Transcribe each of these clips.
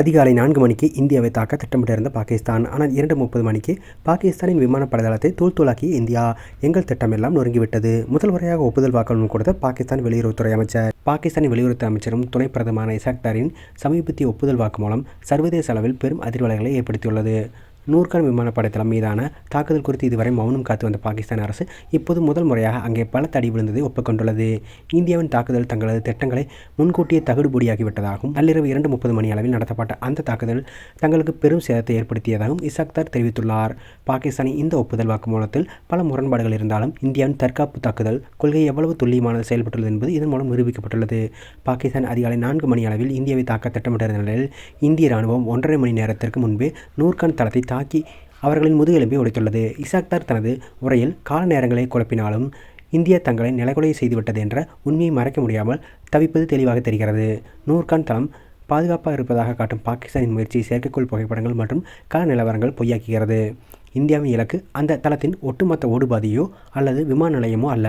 அதிகாலை நான்கு மணிக்கு இந்தியாவை தாக்க திட்டமிட்டிருந்த பாகிஸ்தான். ஆனால் இரண்டு முப்பது மணிக்கு பாகிஸ்தானின் விமானப்படை தளத்தை தூள் இந்தியா எங்கள் திட்டமெல்லாம் நொறுங்கிவிட்டது. முதல் முறையாக ஒப்புதல் வாக்குமூலம் கொடுத்த பாகிஸ்தான் வெளியுறவுத்துறை அமைச்சர். பாகிஸ்தானின் வெளியுறவுத்துறை அமைச்சரும் துணை பிரதமரான இசாக்தாரின் சமீபத்திய ஒப்புதல் வாக்குமூலம் சர்வதேச அளவில் பெரும் அதிர்வலைகளை ஏற்படுத்தியுள்ளது. நூர்கான் விமானப்படை தளம் மீதான தாக்குதல் குறித்து இதுவரை மௌனம் காத்து வந்த பாகிஸ்தான் அரசு இப்போது முதல் முறையாக அங்கே பல தடி விழுந்ததை ஒப்புக்கொண்டுள்ளது. இந்தியாவின் தாக்குதல் தங்களது திட்டங்களை முன்கூட்டியே தகுடுபடியாகிவிட்டதாகவும் நள்ளிரவு இரண்டு முப்பது மணி அளவில் நடத்தப்பட்ட அந்த தாக்குதல் தங்களுக்கு பெரும் சேதத்தை ஏற்படுத்தியதாகவும் இசாக்தார் தெரிவித்துள்ளார். பாகிஸ்தானின் இந்த ஒப்புதல் வாக்குமூலத்தில் பல முரண்பாடுகள் இருந்தாலும் இந்தியாவின் தற்காப்பு தாக்குதல் கொள்கை எவ்வளவு துல்லியமானது செயல்பட்டுள்ளது என்பது இதன் மூலம் நிரூபிக்கப்பட்டுள்ளது. பாகிஸ்தான் அதிகாலை நான்கு மணி அளவில் இந்தியாவை தாக்க திட்டமிட்டிருந்த நிலையில் இந்திய ராணுவம் ஒன்றரை மணி நேரத்திற்கு முன்பே நூர்கான் தளத்தை தாக்கி அவர்களின் முதுகெலும்பை உடைத்துள்ளது இசாக்தார் தனது உரையில் கால நேரங்களை குழப்பினாலும் இந்தியா தங்களை நிலைகொலை செய்துவிட்டது என்ற உண்மையை மறைக்க முடியாமல் தவிப்பது தெளிவாக தெரிகிறது. நூர்கான் தளம் பாதுகாப்பாக இருப்பதாக காட்டும் பாகிஸ்தானின் முயற்சி செயற்கைக்கோள் புகைப்படங்கள் மற்றும் கள நிலவரங்கள் பொய்யாக்குகிறது. இந்தியாவின் இலக்கு அந்த தளத்தின் ஒட்டுமொத்த ஓடுபாதையோ அல்லது விமான நிலையமோ அல்ல.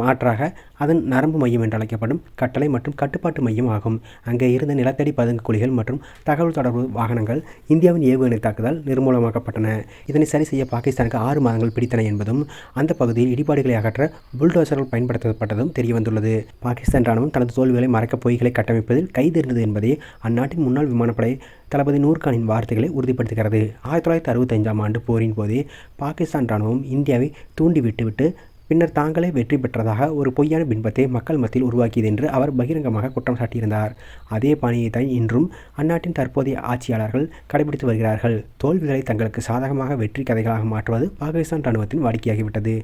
மாற்றாக அதன் நரம்பு மையம் என்று அழைக்கப்படும் கட்டளை மற்றும் கட்டுப்பாட்டு மையம் ஆகும். அங்கே இருந்த நிலத்தடி பதுங்கு குழிகள் மற்றும் தகவல் தொடர்பு வாகனங்கள் இந்தியாவின் ஏவுகணை தாக்குதல் நிர்மூலமாக்கப்பட்டன. இதனை சரி செய்ய பாகிஸ்தானுக்கு ஆறு மாதங்கள் பிடித்தன என்பதும் அந்த பகுதியில் இடிபாடுகளை அகற்ற புல்டோசர்கள் பயன்படுத்தப்பட்டதும் தெரியவந்துள்ளது. பாகிஸ்தான் ராணுவம் தனது தோல்விகளை மறைக்க பொய்களை கட்டமைப்பதில் கைதிருந்தது என்பதே அந்நாட்டின் முன்னாள் விமானப்படை தளபதி நூர்கானின் வார்த்தைகளை உறுதிப்படுத்துகிறது. ஆயிரத்தி தொள்ளாயிரத்தி அறுபத்தைந்தாம் ஆண்டு போரின் போதே பாகிஸ்தான் ராணுவம் இந்தியாவை தூண்டிவிட்டுவிட்டு பின்னர் தாங்களே வெற்றி பெற்றதாக ஒரு பொய்யான பின்பத்தை மக்கள் மத்தியில் உருவாக்கியது என்று அவர் பகிரங்கமாக குற்றம் சாட்டியிருந்தார். அதே பாணியை தான் இன்றும் அந்நாட்டின் தற்போதைய ஆட்சியாளர்கள் கடைபிடித்து வருகிறார்கள். தோல்விகளை தங்களுக்கு சாதகமாக வெற்றி கதைகளாக மாற்றுவது பாகிஸ்தான் ராணுவத்தின் வாடிக்கையாகிவிட்டது.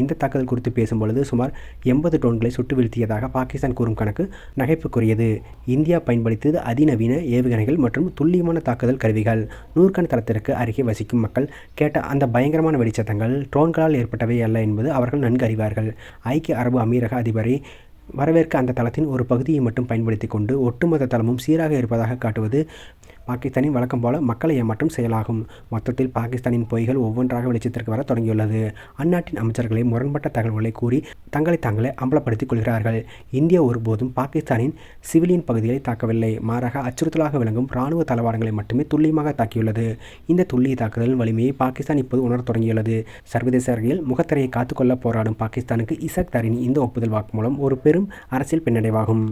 இந்த தாக்குதல் குறித்து பேசும்பொழுது சுமார் எண்பது ட்ரோன்களை சுட்டு வீழ்த்தியதாக பாகிஸ்தான் கூறும் கணக்கு நகைப்புக்குரியது. இந்தியா பயன்படுத்தியது அதிநவீன ஏவுகணைகள் மற்றும் துல்லியமான தாக்குதல் கருவிகள். நூற்கண் தளத்திற்கு அருகே வசிக்கும் மக்கள் கேட்ட அந்த பயங்கரமான வெடிச்சத்தங்கள் ட்ரோன்களால் ஏற்பட்டவை அல்ல என்பது அவர்கள் நன்கு அறிவார்கள் ஐக்கிய அரபு அமீரக அதிபரை வரவேற்க அந்த தளத்தின் ஒரு பகுதியை மட்டும் பயன்படுத்தி கொண்டு ஒட்டுமொத்த தளமும் சீராக இருப்பதாக காட்டுவது பாகிஸ்தானின் வழக்கம் போல மக்களை ஏமாற்றும் செயலாகும். மொத்தத்தில் பாகிஸ்தானின் பொய்கள் ஒவ்வொன்றாக வெளிச்சத்திற்கு வர தொடங்கியுள்ளது. அந்நாட்டின் அமைச்சர்களை முரண்பட்ட தகவல்களை கூறி தங்களை தாங்களே அம்பலப்படுத்திக் கொள்கிறார்கள். இந்தியா ஒருபோதும் பாகிஸ்தானின் சிவிலியன் பகுதிகளை தாக்கவில்லை. மாறாக அச்சுறுத்தலாக விளங்கும் இராணுவ தளவாடங்களை மட்டுமே துல்லியமாக தாக்கியுள்ளது. இந்த துல்லிய தாக்குதல் வலிமையை பாகிஸ்தான் இப்போது உணரத் தொடங்கியுள்ளது. சர்வதேச அரங்கில் முகத்திரையை காத்துக்கொள்ள போராடும் பாகிஸ்தானுக்கு இசக் தரின் இந்த ஒப்புதல் வாக்குமூலம் ஒரு பெரும் அரசியல் பின்னடைவாகும்.